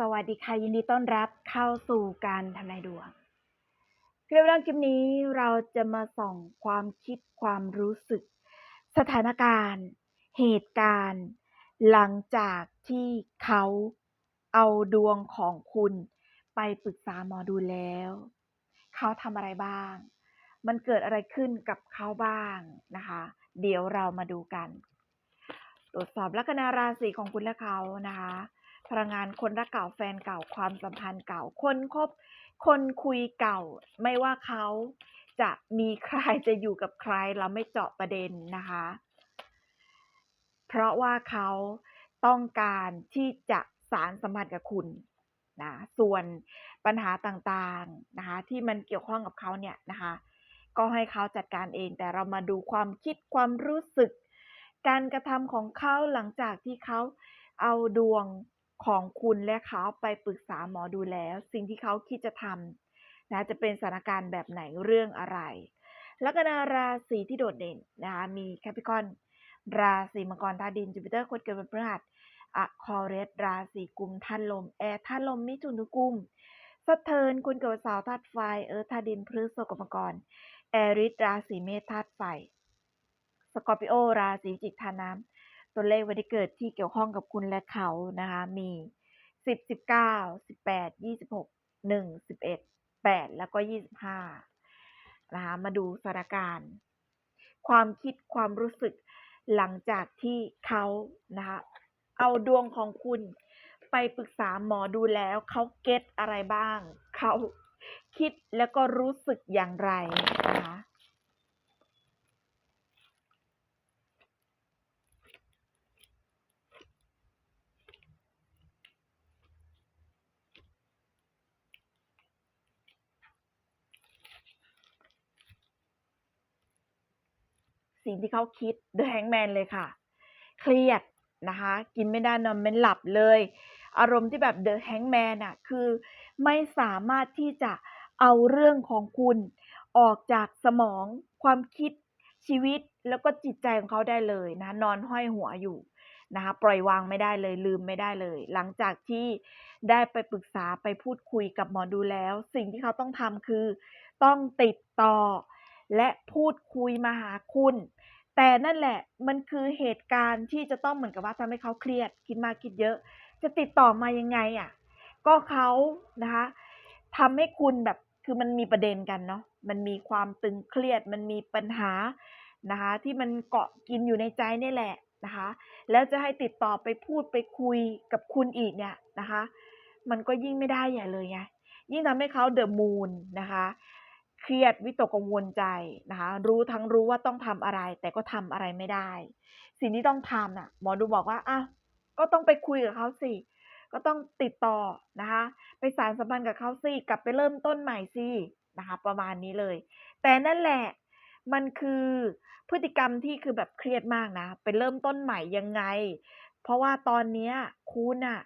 สวัสดีค่ะ ยินดีต้อนรับเข้าสู่การทำนายดวงคลิปแรกคลิปนี้เราจะมาส่องความคิดความรู้สึก สถานการณ์ เหตุการณ์ หลังจากที่เขาเอาดวงของคุณไปปรึกษาหมอดูแล้ว เขาทำอะไรบ้าง มันเกิดอะไรขึ้นกับเขาบ้างนะคะ เดี๋ยวเรามาดูกัน ตรวจสอบลัคนาราศีของคุณและเขานะคะ พลังงานคนรักเก่าแฟนเก่าความสัมพันธ์เก่า คนคบคนคุยเก่า ไม่ว่าเขาจะมีใครจะอยู่กับใครเราไม่เจาะประเด็นนะคะ เพราะว่าเขาต้องการที่จะสารสัมพันธ์กับคุณนะส่วนปัญหาต่างๆนะคะที่มันเกี่ยวข้องกับเขาเนี่ยนะคะก็ให้เขาจัดการเองแต่เรามาดูความคิดความรู้สึก การกระทำของเขาหลังจากที่เขาเอาดวง ของคุณและเขาไปปรึกษาหมอดูแล้ว สิ่งที่เขาคิดจะทำนะจะเป็นสถานการณ์แบบไหนเรื่องอะไรลัคนาราศีที่โดดเด่นนะคะมีแคปิคอนราศีมังกรธาตุดินจูปิเตอร์คนเกิดวันพฤหัสอะคอเรสราศีกุมธาตุลมแอร์ธาตุลมมิถุนกุมสเทิร์นคุณเกิดเสาร์ธาตุไฟเอิร์ธาตุดินพฤษภกมังกรแอริสราศีเมษธาตุไฟ สกอร์ปิโอราศีจิกธาตุน้ำ ตัวเลขวันที่เกิดที่เกี่ยวข้องกับคุณและเขานะคะ มี 10 19 18 26 1 11 8 แล้วก็ 25 นะคะ มาดูสถานการณ์ ความคิดความรู้สึกหลังจากที่เขานะคะ เอาดวงของคุณไปปรึกษาหมอดูแล้วเขาเก็ตอะไรบ้าง เขาคิดแล้วก็รู้สึกอย่างไรนะคะ สิ่งที่เขาคิด The Hangman เลยค่ะ เครียดนะคะ กินไม่ได้นอนไม่หลับเลย อารมณ์ที่แบบ The Hangman อะคือไม่สามารถที่จะเอาเรื่องของคุณออกจากสมองความคิดชีวิตแล้วก็จิตใจของเขาได้เลยนะนอนห้อยหัวอยู่นะคะปล่อยวางไม่ได้เลยลืมไม่ได้เลย หลังจากที่ได้ไปปรึกษาไปพูดคุยกับหมอดูแล้ว สิ่งที่เขาต้องทำคือ ต้องติดต่อ และพูดคุยมาหาคุณ แต่นั่นแหละมันคือเหตุการณ์ที่จะต้องเหมือนกับว่าทำให้เขาเครียดคิดมากคิดเยอะ จะติดต่อมายังไงอะก็เขานะคะทำให้คุณแบบคือมันมีประเด็นกันเนาะมันมีความตึงเครียดมันมีปัญหานะคะที่มันเกาะกินอยู่ในใจนี่แหละนะคะแล้วจะให้ติดต่อไปพูดไปคุยกับคุณอีกเนี่ยนะคะ มันก็ยิ่งไม่ได้ใหญ่เลยไงยิ่งทำให้เขาเดอะมูนนะคะ เครียดวิตกกังวลใจนะคะรู้ทั้งรู้ว่าต้องทำอะไร แต่ก็ทำอะไรไม่ได้ สิ่งที่ต้องทำน่ะหมอดูบอกว่าอะก็ต้องไปคุยกับเขาสิก็ต้องติดต่อนะคะ ไปสารสัมพันธ์กับเขาสิกลับไปเริ่มต้นใหม่สินะคะ ประมาณนี้เลย แต่นั่นแหละมันคือพฤติกรรมที่คือแบบเครียดมากนะไปเริ่มต้นใหม่ยังไง เพราะว่าตอนเนี้ยคุณน่ะ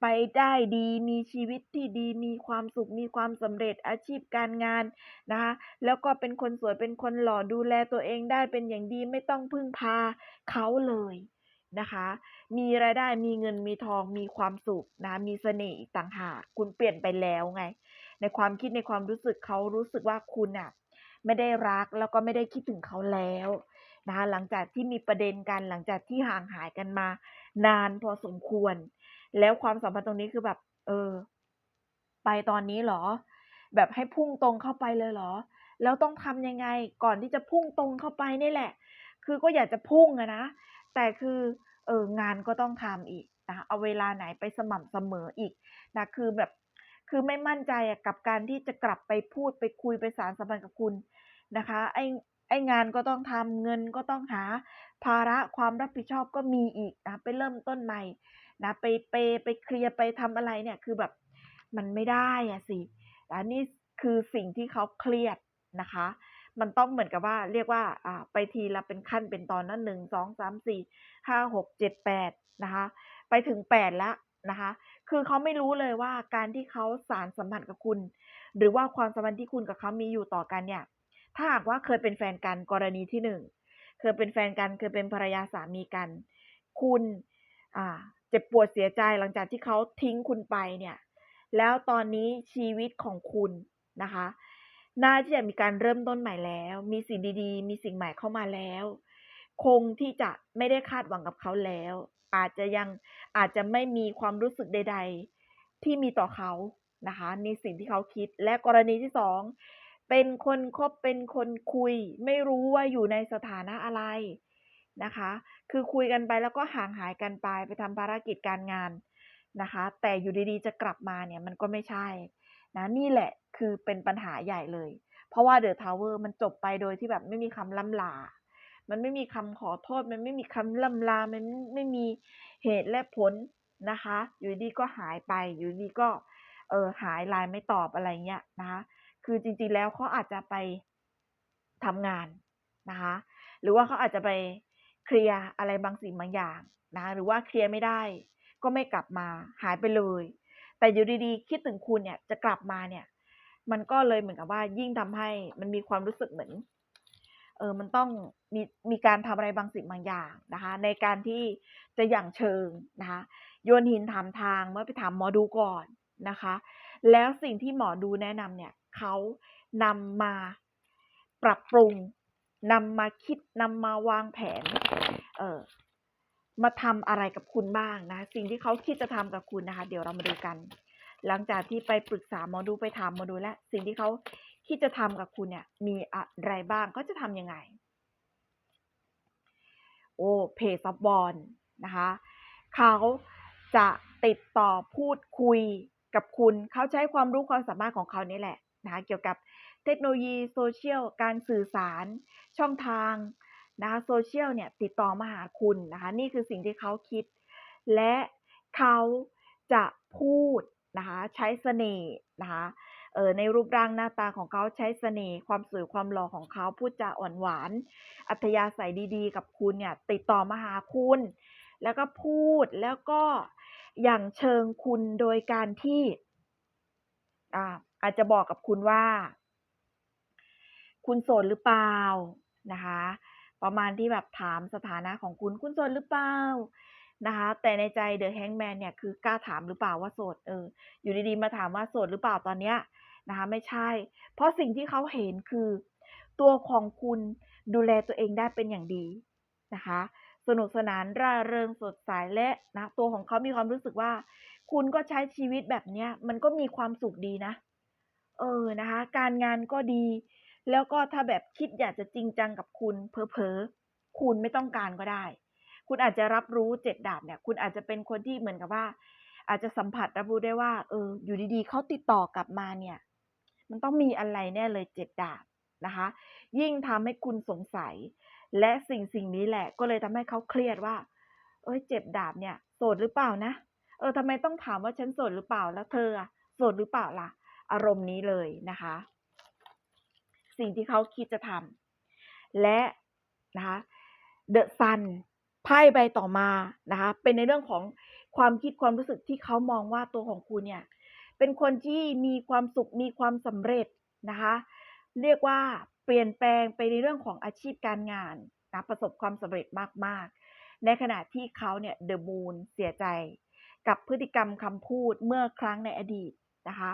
ไปได้ดี มีชีวิตที่ดี มีความสุข มีความสำเร็จอาชีพการงานนะคะ แล้วก็เป็นคนสวย เป็นคนหล่อ ดูแลตัวเองได้เป็นอย่างดี ไม่ต้องพึ่งพาเขาเลยนะคะ มีรายได้ มีเงิน มีทอง มีความสุขนะ มีเสน่ห์ต่างหาก คุณเปลี่ยนไปแล้วไง ในความคิด ในความรู้สึกเขารู้สึกว่าคุณน่ะไม่ได้รัก แล้วก็ไม่ได้คิดถึงเขาแล้วนะคะ หลังจากที่มีประเด็นกัน หลังจากที่ห่างหายกันมา นานพอสมควร แล้วความสัมพันธ์ตรงนี้คือแบบ เออ ไปตอนนี้เหรอ แบบให้พุ่งตรงเข้าไปเลยเหรอ แล้วต้องทำยังไงก่อนที่จะพุ่งตรงเข้าไปนี่แหละ คือก็อยากจะพุ่งอะนะแต่คือเอองานก็ต้องทำอีกนะคะเอาเวลาไหนไปสม่ำเสมออีกนะคือแบบคือไม่มั่นใจอะกับการที่จะกลับไปพูดไปคุยไปสารสัมพันธ์กับคุณนะคะไอ้ไอ้งานก็ต้องทำเงินก็ต้องหา ภาระความรับผิดชอบก็มีอีกนะไปเริ่มต้นใหม่ นะไปเปย์ไปเคลียร์ไปทำอะไรเนี่ยคือแบบมันไม่ได้อะสิอันนี้คือสิ่งที่เขาเครียดนะคะ มันต้องเหมือนกับว่าเรียกว่าอ่าไปทีละเป็นขั้นเป็นตอนนะ1 2 3 4 5 6 7 8นะคะไปถึง8แล้วนะคะ คือเขาไม่รู้เลยว่าการที่เขาสารสัมพันธ์กับคุณ หรือว่าความสัมพันธ์ที่คุณกับเขามีอยู่ต่อกันเนี่ย ถ้าหากว่าเคยเป็นแฟนกันกรณีที่1เคยเป็นแฟนกันเคยเป็นภรรยาสามีกัน คุณอ่า เจ็บปวดเสียใจหลังจากที่เขาทิ้งคุณไปเนี่ย แล้วตอนนี้ชีวิตของคุณนะคะ น่าที่จะมีการเริ่มต้นใหม่แล้ว มีสิ่งดีๆ มีสิ่งใหม่เข้ามาแล้ว คงที่จะไม่ได้คาดหวังกับเขาแล้ว อาจจะยังอาจจะไม่มีความรู้สึกใด ๆ ที่มีต่อเขานะคะในสิ่งที่เขาคิดและกรณีที่สองเป็นคนคบเป็นคนคุย ไม่รู้ว่าอยู่ในสถานะอะไร นะคะ คือคุยกันไปแล้วก็ห่างหายกันไปไปทำภารกิจการงานนะคะ แต่อยู่ดีๆจะกลับมาเนี่ยมันก็ไม่ใช่นะนี่แหละคือเป็นปัญหาใหญ่เลย เพราะว่าเดอะทาวเวอร์มันจบไปโดยที่แบบไม่มีคำล่ำลา มันไม่มีคำขอโทษ มันไม่มีคำล่ำลา มันไม่มีเหตุและผลนะคะ อยู่ดีก็หายไป อยู่ดีก็เออหายไลน์ไม่ตอบอะไรเงี้ยนะคะ คือจริงๆแล้วเขาอาจจะไปทำงานนะคะ หรือว่าเขาอาจจะไป เคลียร์อะไรบางสิ่งบางอย่างนะหรือว่าเคลียร์ไม่ได้ ก็ไม่กลับมาหายไปเลย แต่อยู่ดีๆ คิดถึงคุณเนี่ยจะกลับมาเนี่ย มันก็เลยเหมือนกับว่ายิ่งทำให้มันมีความรู้สึกเหมือนเออมันต้องมีมีการทำอะไรบางสิ่งบางอย่างนะคะ ในการที่จะอย่างเชิงนะคะโยนหินถามทางเมื่อไปถามหมอดูก่อนนะคะ แล้วสิ่งที่หมอดูแนะนำเนี่ยเขานำมาปรับปรุงนำมาคิดนำมาวางแผน เออมาทำอะไรกับคุณบ้างนะ สิ่งที่เขาคิดจะทำกับคุณนะคะ เดี๋ยวเรามาดูกัน หลังจากที่ไปปรึกษาหมอดูไปถามหมอดูแล้วสิ่งที่เขาคิดจะทำกับคุณเนี่ย มีอะไรบ้างก็จะทำยังไง โอ้เพจซับบอลนะคะเขาจะติดต่อพูดคุยกับคุณ เขาใช้ความรู้ความสามารถของเขานี่แหละนะคะเกี่ยวกับเทคโนโลยีโซเชียลการสื่อสาร ช่องทาง นะคะโซเชียลเนี่ยติดต่อมาหาคุณนะคะนี่คือสิ่งที่เขาคิด และเขาจะพูดนะคะใช้เสน่ห์นะคะเออในรูปร่างหน้าตาของเขาใช้เสน่ห์ความสวยความหล่อของเขาพูดจาอ่อนหวาน อัธยาศัยดีๆ กับคุณเนี่ยติดต่อมาหาคุณ แล้วก็พูดแล้วก็อย่างเชิงคุณโดยการที่อ่าอาจจะบอกกับคุณว่า คุณโสดหรือเปล่านะคะ ประมาณที่แบบถามสถานะของคุณคุณโสดหรือเปล่านะคะ แต่ในใจเดอะแฮงแมนเนี่ยคือกล้าถามหรือเปล่าว่าโสดเออ อยู่ดีๆมาถามว่าโสดหรือเปล่าตอนเนี้ยนะคะ ไม่ใช่ เพราะสิ่งที่เขาเห็นคือ ตัวของคุณดูแลตัวเองได้เป็นอย่างดีนะคะ สนุกสนานร่าเริงสดใสและนะตัวของเขามีความรู้สึกว่า คุณก็ใช้ชีวิตแบบเนี้ย มันก็มีความสุขดีนะ เออนะคะ การงานก็ดี แล้วก็ถ้าแบบคิดอยากจะจริงจังกับคุณเพอๆคุณไม่ต้องการก็ได้ คุณอาจจะรับรู้เจ็ดดาบเนี่ย คุณอาจจะเป็นคนที่เหมือนกับว่า อาจจะสัมผัสรับรู้ได้ว่า เออ อยู่ดีๆเขาติดต่อกลับมาเนี่ย มันต้องมีอะไรแน่เลยเจ็ดดาบนะคะ ยิ่งทำให้คุณสงสัย และสิ่งสิ่งนี้แหละ ก็เลยทำให้เขาเครียดว่า เอ้ยเจ็บดาบเนี่ยโสดหรือเปล่านะเออทำไมต้องถามว่าฉันโสดหรือเปล่าแล้วเธอโสดหรือเปล่าล่ะ อารมณ์นี้เลยนะคะ สิ่งที่เขาคิดจะทำและนะคะเดอะซันไพ่ใบต่อมานะคะเป็นในเรื่องของความคิดความรู้สึกที่เขามองว่าตัวของคุณเนี่ยเป็นคนที่มีความสุขมีความสำเร็จนะคะเรียกว่าเปลี่ยนแปลงไปในเรื่องของอาชีพการงานนะประสบความสำเร็จมากๆ ในขณะที่เขาเนี่ยเดอะมูนเสียใจ กับพฤติกรรมคำพูดเมื่อครั้งในอดีตนะคะ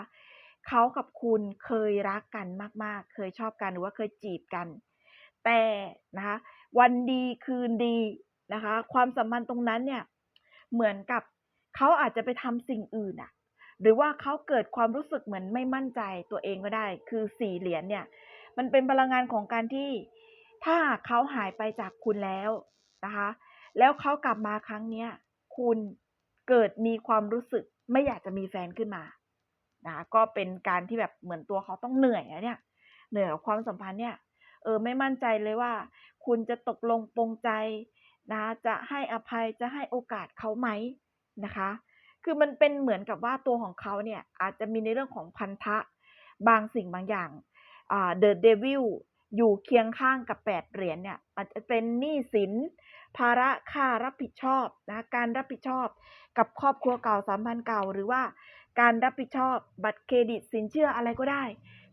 เขากับคุณเคยรักกันมาก ๆ เคยชอบกันหรือว่าเคยจีบกัน แต่นะคะวันดีคืนดีนะคะ ความสัมพันธ์ตรงนั้นเนี่ยเหมือนกับเขาอาจจะไปทำสิ่งอื่นอะหรือว่าเขาเกิดความรู้สึกเหมือนไม่มั่นใจตัวเองก็ได้ คือสี่เหรียญเนี่ย มันเป็นพลังงานของการที่ถ้าเขาหายไปจากคุณแล้วนะคะ แล้วเขากลับมาครั้งเนี้ยคุณเกิดมีความรู้สึกไม่อยากจะมีแฟนขึ้นมา นะคะก็เป็นการที่แบบเหมือนตัวเขาต้องเหนื่อยนะเนี่ยเหนื่อยกับความสัมพันธ์เนี่ยเออไม่มั่นใจเลยว่า คุณจะตกลงปรงใจนะคะจะให้อภัยจะให้โอกาสเขาไหมนะคะ คือมันเป็นเหมือนกับว่าตัวของเขาเนี่ยอาจจะมีในเรื่องของพันธะบางสิ่งบางอย่างอ่าเดอะเดวิลอยู่เคียงข้างกับแปดเหรียญเนี่ยอาจจะเป็นหนี้สิน ภาระค่ารับผิดชอบนะการรับผิดชอบกับครอบครัวเก่าสัมพันธ์เก่า หรือว่า การรับผิดชอบบัตรเครดิตสินเชื่ออะไรก็ได้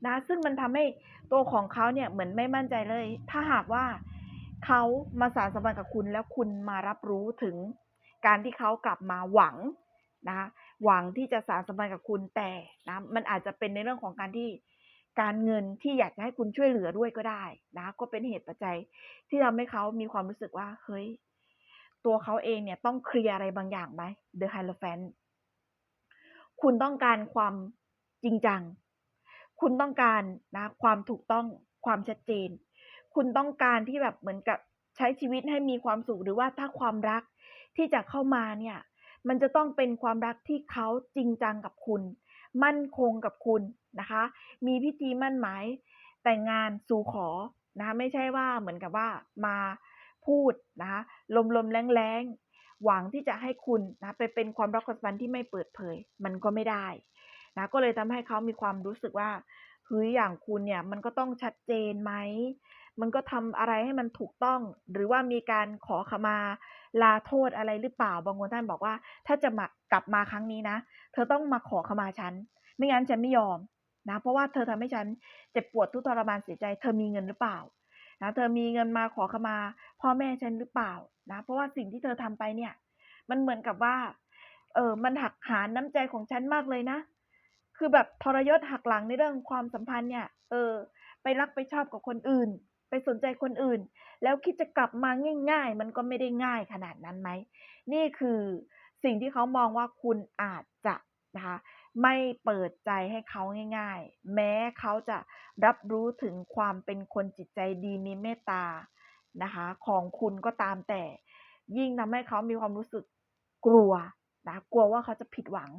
นะซึ่งมันทำให้ตัวของเขาเนี่ยเหมือนไม่มั่นใจเลย ถ้าหากว่าเขามาสารสัมพันธ์กับคุณแล้วคุณมารับรู้ถึงการที่เขากลับมาหวังนะหวังที่จะสานสัมพันธ์กับคุณแต่นะมันอาจจะเป็นในเรื่องของการที่การเงินที่อยากจะให้คุณช่วยเหลือด้วยก็ได้นะก็เป็นเหตุปัจจัยที่ทำให้เขามีความรู้สึกว่าเฮ้ยตัวเขาเองเนี่ยต้องเคลียร์อะไรบางอย่างไหม The Hierophant คุณต้องการความจริงจัง คุณต้องการนะความถูกต้องความชัดเจน คุณต้องการที่แบบเหมือนกับใช้ชีวิตให้มีความสุขหรือว่าถ้าความรักที่จะเข้ามาเนี่ย มันจะต้องเป็นความรักที่เขาจริงจังกับคุณ มั่นคงกับคุณนะคะ มีพิธีมั่นหมายแต่งงานสู่ขอนะคะไม่ใช่ว่าเหมือนกับว่ามาพูดนะคะลมๆแรงๆ หวังที่จะให้คุณนะไปเป็นความรักความสัมพันธ์ที่ไม่เปิดเผย มันก็ไม่ได้นะก็เลยทำให้เขามีความรู้สึกว่าเฮ้ยอย่างคุณเนี่ยมันก็ต้องชัดเจนไหมมันก็ทำอะไรให้มันถูกต้อง หรือว่ามีการขอขมาลาโทษอะไรหรือเปล่าบางคนท่านบอกว่า ถ้าจะมากลับมาครั้งนี้นะ เธอต้องมาขอขมาฉัน ไม่งั้นฉันไม่ยอมนะ เพราะว่าเธอทำให้ฉันเจ็บปวดทุกทรมานเสียใจ เธอมีเงินหรือเปล่า นะเธอมีเงินมาขอขมาพ่อแม่ฉันหรือเปล่านะเพราะว่าสิ่งที่เธอทำไปเนี่ย มันเหมือนกับว่า เออมันหักหานน้ำใจของฉันมากเลยนะ คือแบบทรยศหักหลังในเรื่องความสัมพันธ์เนี่ย เออ ไปรักไปชอบกับคนอื่น ไปสนใจคนอื่น แล้วคิดจะกลับมาง่าย ๆ มันก็ไม่ได้ง่ายขนาดนั้นไหม นี่คือสิ่งที่เขามองว่าคุณอาจจะนะคะ ไม่เปิดใจให้เขาง่าย ๆ แม้เขาจะรับรู้ถึงความเป็นคนจิตใจดีมีเมตตานะคะ ของคุณก็ตามแต่ ยิ่งทำให้เขามีความรู้สึกกลัวนะกลัวว่าเขาจะผิดหวัง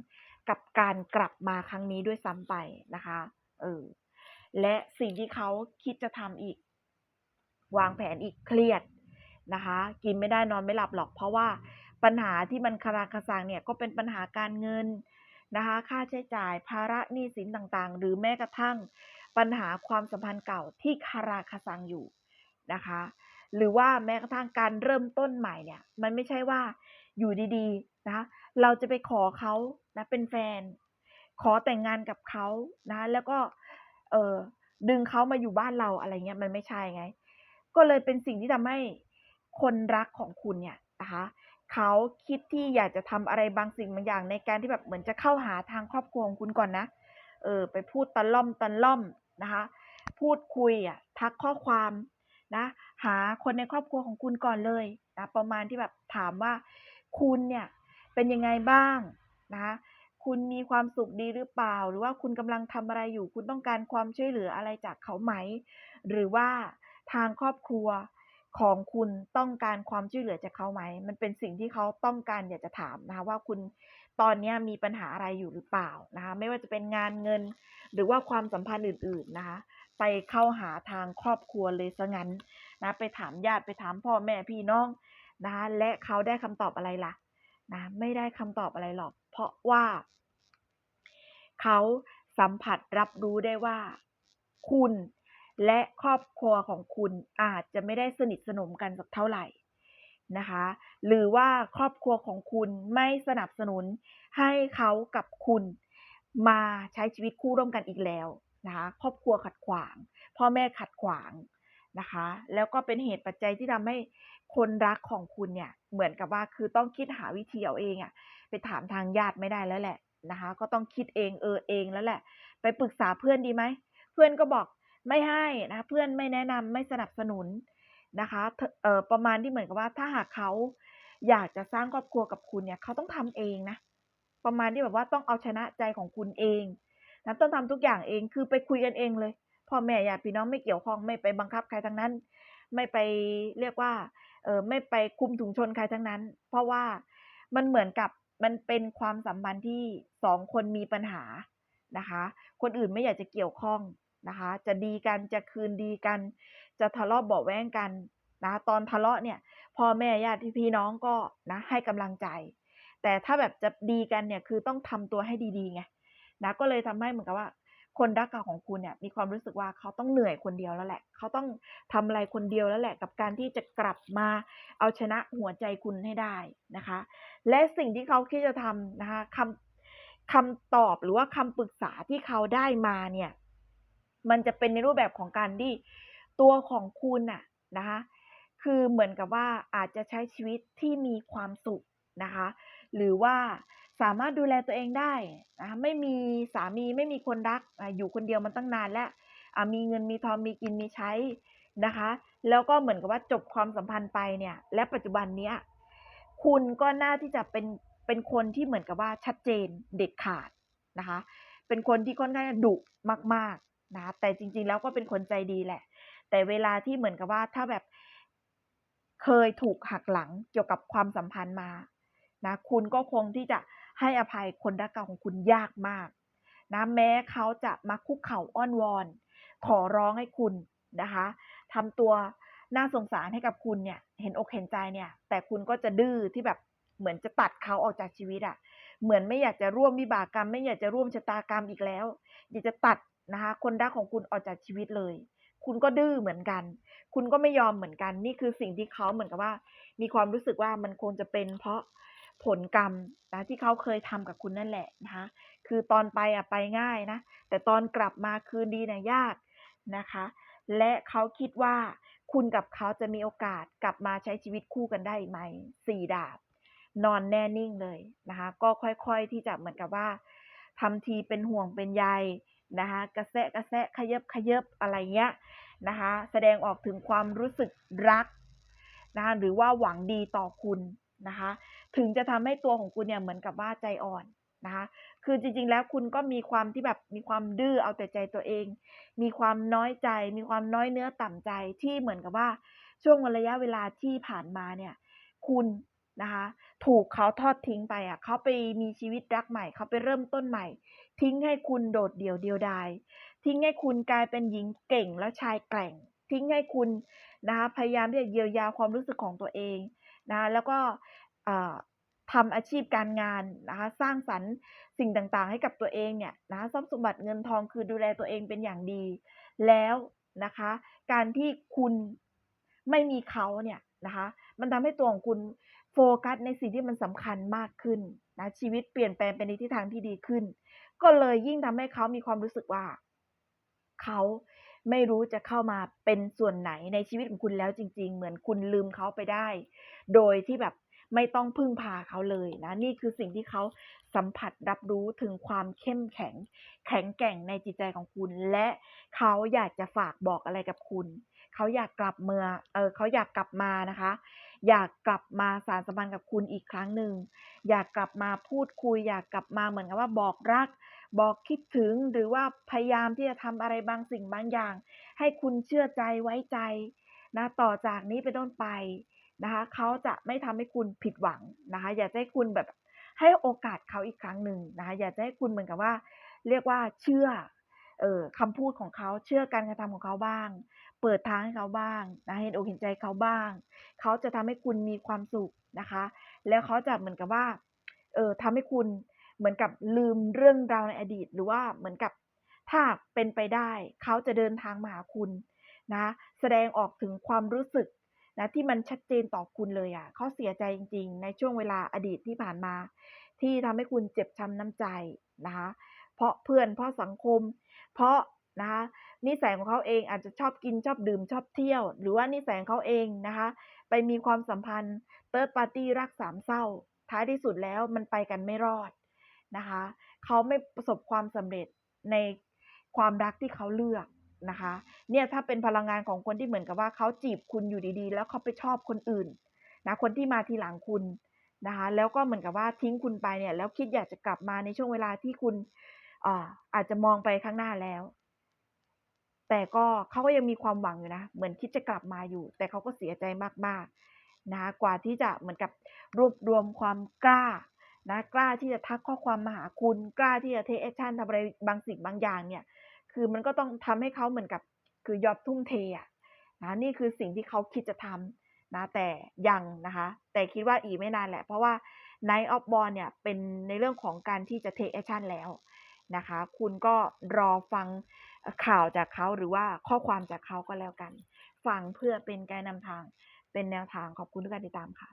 กับการกลับมาครั้งนี้ด้วยซ้ำไปนะคะเออและสิ่งที่เขาคิดจะทำอีก วางแผนอีกเครียดนะคะ กินไม่ได้นอนไม่หลับหรอก เพราะว่าปัญหาที่มันคาราคาซังเนี่ยก็เป็นปัญหาการเงิน นะคะค่าใช้จ่ายภาระหนี้สินต่างๆ หรือแม้กระทั่งปัญหาความสัมพันธ์เก่าที่คาราคาซังอยู่นะคะ หรือว่าแม้กระทั่งการเริ่มต้นใหม่เนี่ยมันไม่ใช่ว่าอยู่ดีๆนะคะเราจะไปขอเขานะเป็นแฟน ขอแต่งงานกับเขานะแล้วก็เออดึงเขามาอยู่บ้านเราอะไรเงี้ยมันไม่ใช่ไง ก็เลยเป็นสิ่งที่ทำให้คนรักของคุณเนี่ยนะคะ เขาคิดที่อยากจะทำอะไรบางสิ่งบางอย่างในการที่แบบเหมือนจะเข้าหาทางครอบครัวของคุณก่อนนะ เออ ไปพูดตะล่อมตะล่อมนะคะ พูดคุยอะ ทักข้อความนะ หาคนในครอบครัวของคุณก่อนเลยนะ ประมาณที่แบบถามว่า คุณเนี่ยเป็นยังไงบ้างนะคะคุณมีความสุขดีหรือเปล่า หรือว่าคุณกำลังทำอะไรอยู่ คุณต้องการความช่วยเหลืออะไรจากเขาไหม หรือว่าทางครอบครัว ของคุณต้องการความช่วยเหลือจากเขาไหม มันเป็นสิ่งที่เขาต้องการอยากจะถามนะคะว่าคุณตอนนี้มีปัญหาอะไรอยู่หรือเปล่านะคะ ไม่ว่าจะเป็นงานเงิน หรือว่าความสัมพันธ์อื่น ๆนะคะ ไปเข้าหาทางครอบครัวเลยซะงั้นนะ ไปถามญาติไปถามพ่อแม่พี่น้องนะคะและเขาได้คำตอบอะไรล่ะนะไม่ได้คำตอบอะไรหรอก เพราะว่าเขาสัมผัสรับรู้ได้ว่า คุณ และครอบครัวของคุณอาจจะไม่ได้สนิทสนมกันสักเท่าไหร่นะคะ หรือว่าครอบครัวของคุณไม่สนับสนุนให้เขากับคุณมาใช้ชีวิตคู่ร่วมกันอีกแล้วนะคะครอบครัวขัดขวาง พ่อแม่ขัดขวางนะคะ แล้วก็เป็นเหตุปัจจัยที่ทำให้คนรักของคุณเนี่ยเหมือนกับว่าคือต้องคิดหาวิธีเอาเองอะไปถามทางญาติไม่ได้แล้วแหละนะคะ ก็ต้องคิดเองเออเองแล้วแหละ ไปปรึกษาเพื่อนดีไหมเพื่อนก็บอก ไม่ให้นะเพื่อนไม่แนะนำไม่สนับสนุนนะคะเอ่อประมาณที่เหมือนกับว่าถ้าหากเขาอยากจะสร้างครอบครัวกับคุณเนี่ยเขาต้องทำเองนะประมาณที่แบบว่าต้องเอาชนะใจของคุณเองนะต้องทำทุกอย่างเองคือไปคุยกันเองเลยพ่อแม่ญาติพี่น้องไม่เกี่ยวข้องไม่ไปบังคับใครทั้งนั้น ไม่ไปเรียกว่าเออไม่ไปคุมถุงชนใครทั้งนั้น เพราะว่ามันเหมือนกับมันเป็นความสัมพันธ์ที่สองคนมีปัญหานะคะ คนอื่นไม่อยากจะเกี่ยวข้อง นะคะ จะดีกันจะคืนดีกัน จะทะเลาะเบาแว้งกันนะตอนทะเลาะเนี่ยพ่อแม่ญาติพี่น้องก็นะให้กำลังใจ แต่ถ้าแบบจะดีกันเนี่ยคือต้องทำตัวให้ดีๆไงนะก็เลยทำให้เหมือนกับว่า คนรักเก่าของคุณเนี่ยมีความรู้สึกว่าเขาต้องเหนื่อยคนเดียวแล้วแหละ เขาต้องทำอะไรคนเดียวแล้วแหละ กับการที่จะกลับมาเอาชนะหัวใจคุณให้ได้นะคะ และสิ่งที่เขาคิดจะทำนะคะคำคำตอบหรือว่าคำปรึกษาที่เขาได้มาเนี่ย มันจะเป็นในรูปแบบของการที่ตัวของคุณน่ะนะคะคือเหมือนกับว่าอาจจะใช้ชีวิตที่มีความสุขนะคะ หรือว่าสามารถดูแลตัวเองได้นะคะไม่มีสามีไม่มีคนรักอยู่คนเดียวมาตั้งนานแล้วมีเงินมีทองมีกินมีใช้นะคะ แล้วก็เหมือนกับว่าจบความสัมพันธ์ไปเนี่ย และปัจจุบันเนี้ยคุณก็น่าที่จะเป็นเป็นคนที่เหมือนกับว่าชัดเจนเด็ดขาดนะคะ เป็นคนที่ค่อนข้างจะดุมาก ๆ นะแต่จริง ๆ แล้วก็เป็นคนใจดีแหละ แต่เวลาที่เหมือนกับว่าถ้าแบบเคยถูกหักหลังเกี่ยวกับความสัมพันธ์มานะคุณก็คงที่จะให้อภัยคนรักเก่าของคุณยากมากนะแม้เขาจะมาคุกเข่าอ้อนวอน ขอร้องให้คุณนะคะทำตัวน่าสงสารให้กับคุณเนี่ย เห็นอกเห็นใจเนี่ย แต่คุณก็จะดื้อที่แบบเหมือนจะตัดเขาออกจากชีวิตอะ่ะ เหมือนไม่อยากจะร่วมวิบากกรรม ไม่อยากจะร่วมชะตากรรมอีกแล้ว อยากจะตัด นะคะ คนรักของคุณออกจากชีวิตเลย คุณก็ดื้อเหมือนกัน คุณก็ไม่ยอมเหมือนกัน นี่คือสิ่งที่เขาเหมือนกับว่า มีความรู้สึกว่ามันคงจะเป็นเพราะผลกรรมนะที่เขาเคยทำกับคุณนั่นแหละนะคะคือตอนไปอะไปง่ายนะ แต่ตอนกลับมาคืนดีนะยากนะคะ และเขาคิดว่าคุณกับเขาจะมีโอกาสกลับมาใช้ชีวิตคู่กันได้ไหมสี่ดาบ นอนแน่นิ่งเลยนะคะ ก็ค่อยๆที่จะเหมือนกับว่าทำทีเป็นห่วงเป็นใย นะคะกระแสะกระแสะขยับขยับอะไรเงี้ยนะคะแสดงออกถึงความรู้สึกรักนะคะหรือว่าหวังดีต่อคุณนะคะถึงจะทำให้ตัวของคุณเนี่ยเหมือนกับว่าใจอ่อนนะคะคือจริงๆ แล้วคุณก็มีความที่แบบมีความดื้อเอาแต่ใจตัวเอง มีความน้อยใจ มีความน้อยเนื้อต่ำใจที่เหมือนกับว่าช่วงระยะเวลาที่ผ่านมาเนี่ย คุณ นะคะ ถูกเขาทอดทิ้งไปอะเขาไปมีชีวิตรักใหม่เขาไปเริ่มต้นใหม่ ทิ้งให้คุณโดดเดี่ยวเดียวดายทิ้งให้คุณกลายเป็นหญิงเก่งและชายแกร่ง ทิ้งให้คุณนะคะพยายามที่จะเยียวยาความรู้สึกของตัวเองนะแล้วก็ทำอาชีพการงานนะคะสร้างสรรค์สิ่งต่างๆ ให้กับตัวเองเนี่ยนะทรัพย์สมบัติเงินทองคือดูแลตัวเองเป็นอย่างดี แล้วนะคะ การที่คุณไม่มีเขาเนี่ยนะคะ มันทำให้ตัวของคุณ โฟกัสในสิ่งที่มันสำคัญมากขึ้นนะชีวิตเปลี่ยนแปลงไปในทิศทางที่ดีขึ้น ก็เลยยิ่งทำให้เขามีความรู้สึกว่า เขาไม่รู้จะเข้ามาเป็นส่วนไหนในชีวิตของคุณแล้วจริง ๆ เหมือนคุณลืมเขาไปได้ โดยที่แบบไม่ต้องพึ่งพาเขาเลยนะ นี่คือสิ่งที่เขาสัมผัสรับรู้ถึงความเข้มแข็ง แข็งแกร่งในจิตใจของคุณ และเขาอยากจะฝากบอกอะไรกับคุณ เขาอยากกลับเมื่อเออเขาอยากกลับมานะคะ อยากกลับมาสารสัมพันธ์กับคุณอีกครั้งหนึ่ง อยากกลับมาพูดคุย อยากกลับมาเหมือนกับว่าบอกรัก บอกคิดถึงหรือว่าพยายามที่จะทำอะไรบางสิ่งบางอย่าง ให้คุณเชื่อใจไว้ใจนะต่อจากนี้เป็นต้นไปนะคะเขาจะไม่ทำให้คุณผิดหวังนะคะ อยากให้คุณแบบให้โอกาสเขาอีกครั้งหนึ่งนะคะ อยากให้คุณเหมือนกับว่า เรียกว่าเชื่อ เออคำพูดของเขาเชื่อการกระทำของเขาบ้าง เปิดทางให้เขาบ้างนะเห็นอกเห็นใจเขาบ้าง เขาจะทำให้คุณมีความสุขนะคะ แล้วเขาจะเหมือนกับว่าเออทำให้คุณเหมือนกับลืมเรื่องราวในอดีต หรือว่าเหมือนกับถ้าเป็นไปได้ เขาจะเดินทางมาหาคุณนะแสดงออกถึงความรู้สึกนะที่มันชัดเจนต่อคุณเลยอะ่ะเขาเสียใจจริง ๆ ในช่วงเวลาอดีตที่ผ่านมา ที่ทำให้คุณเจ็บช้าน้ำใจนะคะ เพราะเพื่อนเพราะสังคม เพราะนะคะนิสัยของเขาเองอาจจะชอบกินชอบดื่มชอบเที่ยว หรือว่านิสัยของเขาเองนะคะไปมีความสัมพันธ์เติร์ดปาร์ตี้รักสามเศร้า ท้ายที่สุดแล้วมันไปกันไม่รอดนะคะเขาไม่ประสบความสำเร็จในความรักที่เขาเลือกนะคะเนี่ยถ้าเป็นพลังงานของคนที่เหมือนกับว่าเขาจีบคุณอยู่ดีๆ แล้วเขาไปชอบคนอื่นนะคนที่มาทีหลังคุณนะคะแล้วก็เหมือนกับว่าทิ้งคุณไปเนี่ยแล้วคิดอยากจะกลับมาในช่วงเวลาที่คุณ อาอาจจะมองไปข้างหน้าแล้ว แต่ก็เขาก็ยังมีความหวังอยู่นะ เหมือนคิดจะกลับมาอยู่ แต่เขาก็เสียใจมากๆนะคะกว่าที่จะเหมือนกับรวบรวมความกล้านะกล้าที่จะทักข้อความมาหาคุณ กล้าที่จะเทคแอคชั่นทำอะไรบางสิ่งบางอย่างเนี่ย คือมันก็ต้องทำให้เขาเหมือนกับ คือยอดทุ่มเทอะนะนี่คือสิ่งที่เขาคิดจะทำนะแต่ยังนะคะ แต่คิดว่าอีกไม่นานแหละ เพราะว่า Night of b o r n เนี่ยเป็นในเรื่องของการที่จะ take action แล้ว นะคะ คุณก็รอฟังข่าวจากเขาหรือว่าข้อความจากเขาก็แล้วกัน ฟังเพื่อเป็นการนำทางเป็นแนวทางขอบคุณทุกการติดตามค่ะ